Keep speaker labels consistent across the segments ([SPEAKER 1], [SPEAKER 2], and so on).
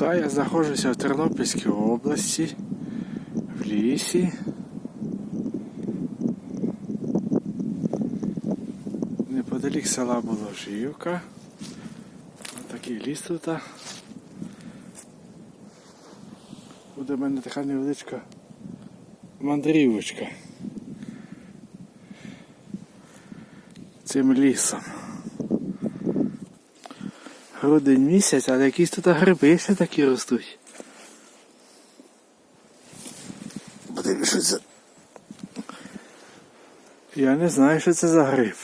[SPEAKER 1] Зараз я знаходжуся в Тернопільській області, в лісі. Неподалік села Боложівка. Ось такий ліс тут. Буде в мене така невеличка мандрівочка. Цим лісом. Грудень місяць, але якісь тут гриби ще такі ростуть. Що це. Я не знаю, що це за гриб.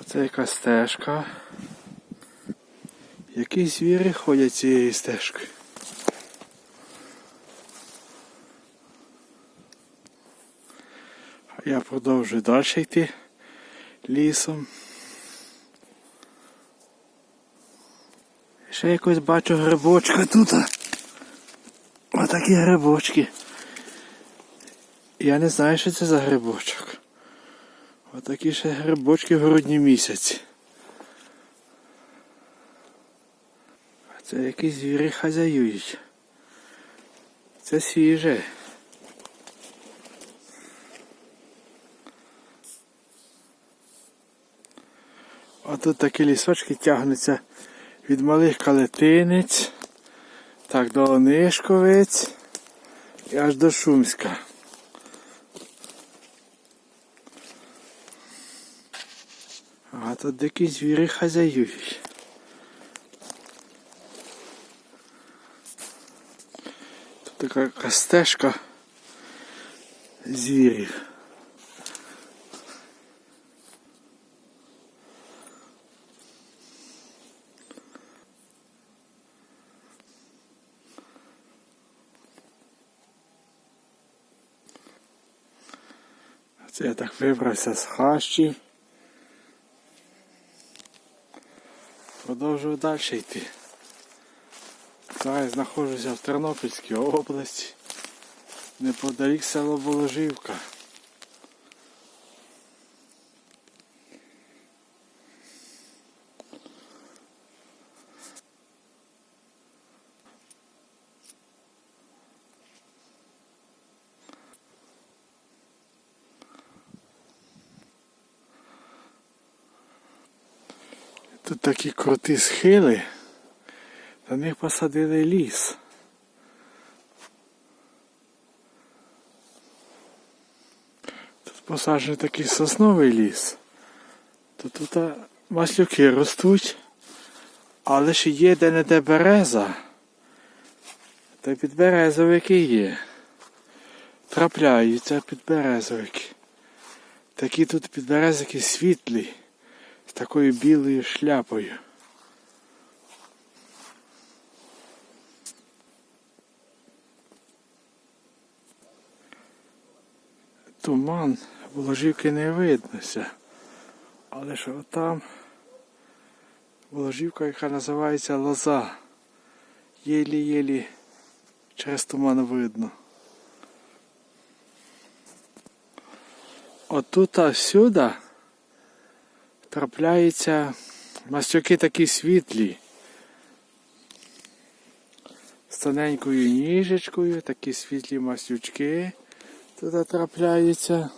[SPEAKER 1] Оце якась стежка. Якісь звірі ходять цією стежкою. Я продовжую далі йти лісом. Ще якось бачу грибочка тут. Отакі грибочки. Я не знаю, що це за грибочок. Отакі ще грибочки в грудні місяці. Це якісь звірі хазяюють. Це свіже. А тут такі лісочки тягнуться від малих калетинець, так до Онишковець і аж до Шумська. А тут дикі звірі хазяюють. Тут така стежка звірів. Це я так вибрався з хащі. Продовжую далі йти. Зараз знаходжуся в Тернопільській області. Неподалік село Боложівка. Тут такі круті схили, на них посадили ліс. Тут посаджений такий сосновий ліс. Тут тут маслюки ростуть, але ж є де-не-де береза. Та підберезовики є. Трапляються підберезовики. Такі тут підберезики світлі з такою білою шляпою. Туман, Воложівки не виднося. Але ж там Воложівка, яка називається Лоза. Єлі-єлі через туман видно. Отут всюди трапляються мастюки такі світлі. З тоненькою ніжечкою, такі світлі мастючки туди трапляються.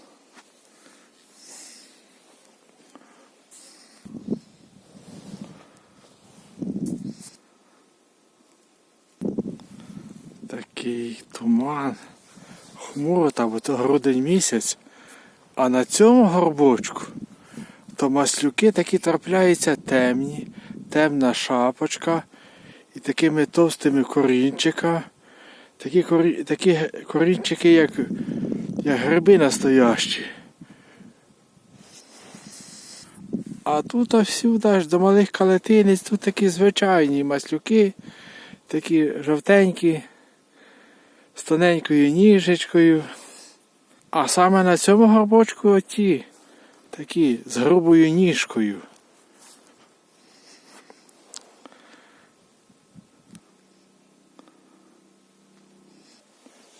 [SPEAKER 1] Такий туман. Хмуро там, бо то грудень місяць. А на цьому горбочку то маслюки такі трапляються темні, темна шапочка і такими товстими корінчиками. Такі, корі... такі корінчики, як, як гриби настоящі. А тут всюди аж до малих калетинець, тут такі звичайні маслюки, такі жовтенькі, з тоненькою ніжечкою. А саме на цьому горбочку оті, такі з грубою ніжкою.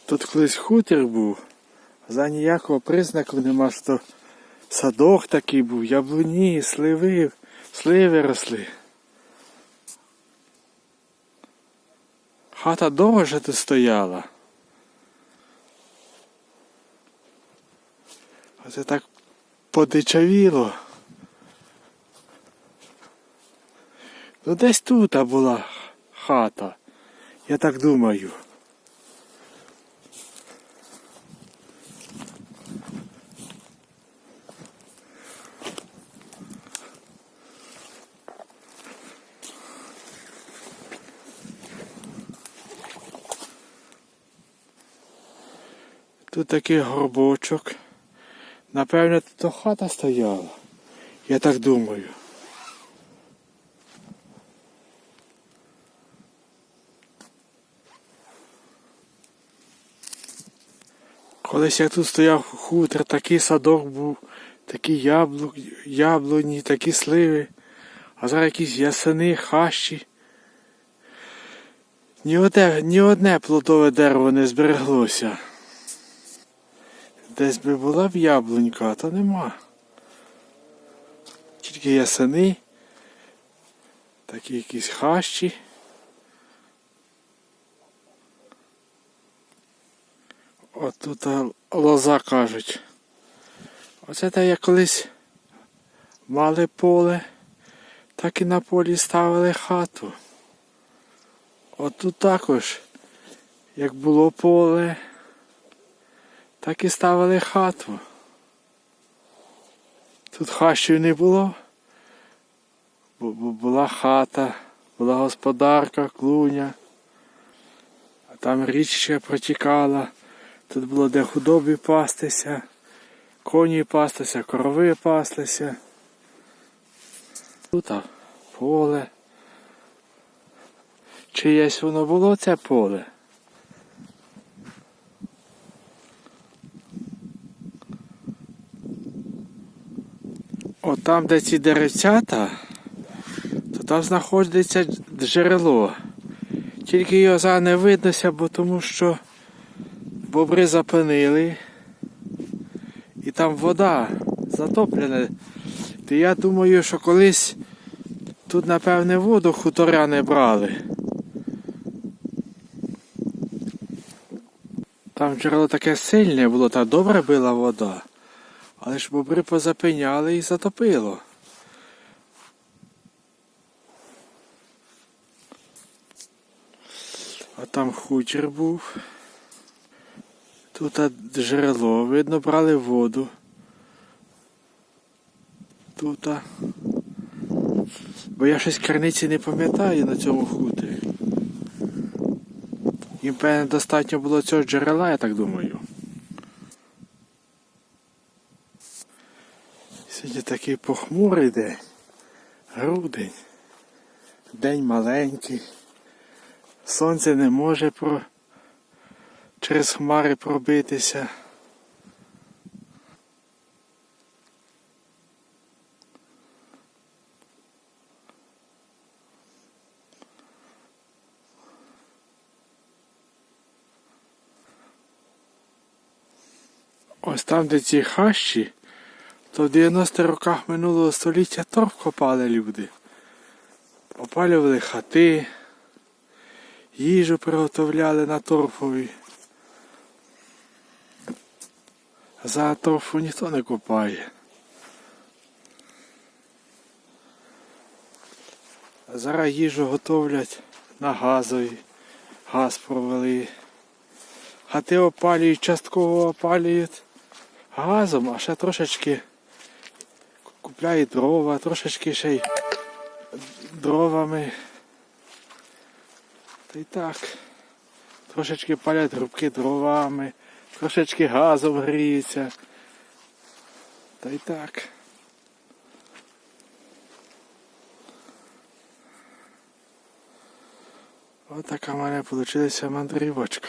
[SPEAKER 1] Тут колись хутір був, За ніякого признаку нема, що садок такий був, яблуні, сливи, сливи росли. Хата довго вже тут стояла. Оце так подичавіло. Ну десь тут була хата. Я так думаю. Тут такий горбочок. Напевно, тут хата стояла. Я так думаю. Колись як тут стояв хутор, такий садок був, такі яблук, яблуні, такі сливи, а зараз якісь ясени, хащі. Ні одне, ні одне плодове дерево не збереглося. Десь би була б яблунька, а то нема. Тільки ясени, такі якісь хащі. От тут лоза кажуть. Оце те як колись мали поле, так і на полі ставили хату. От тут також, як було поле, так і ставили хату. Тут хащів не було, бо була хата, була господарка, клуня, а там річка протікала. Тут було де худобі пастися, коні пастися, корови пастися. Тут поле. Чиєсь воно було це поле? От там, де ці деревцята, то там знаходиться джерело. Тільки його зараз не виднося, бо тому що бобри запинили. І там вода затоплена. То я думаю, що колись тут, напевне, воду хуторяни брали. Там джерело таке сильне було, та добре била вода. Але ж бобри позапиняли і затопило. А там хутір був. Тут джерело, видно, брали воду. Тут. Бо я щось криниці не пам'ятаю на цьому хуторі. Їм певне достатньо було цього джерела, я так думаю. Сьогодні такий похмурий день. Грудень. День маленький. Сонце не може про... через хмари пробитися. Ось там, де ці хащі, то в 90-х роках минулого століття торф копали люди. Опалювали хати, їжу приготовляли на торфові. За торфу ніхто не копає. Зараз їжу готовлять на газові. Газ провели. Хати опалюють, частково опалюють газом, а ще трошечки купляють дрова, трошечки ще й дровами. Та й так. Трошечки палять грубки дровами, трошечки газом гріються. Та й так. Ось така в мене вийшла мандрівочка.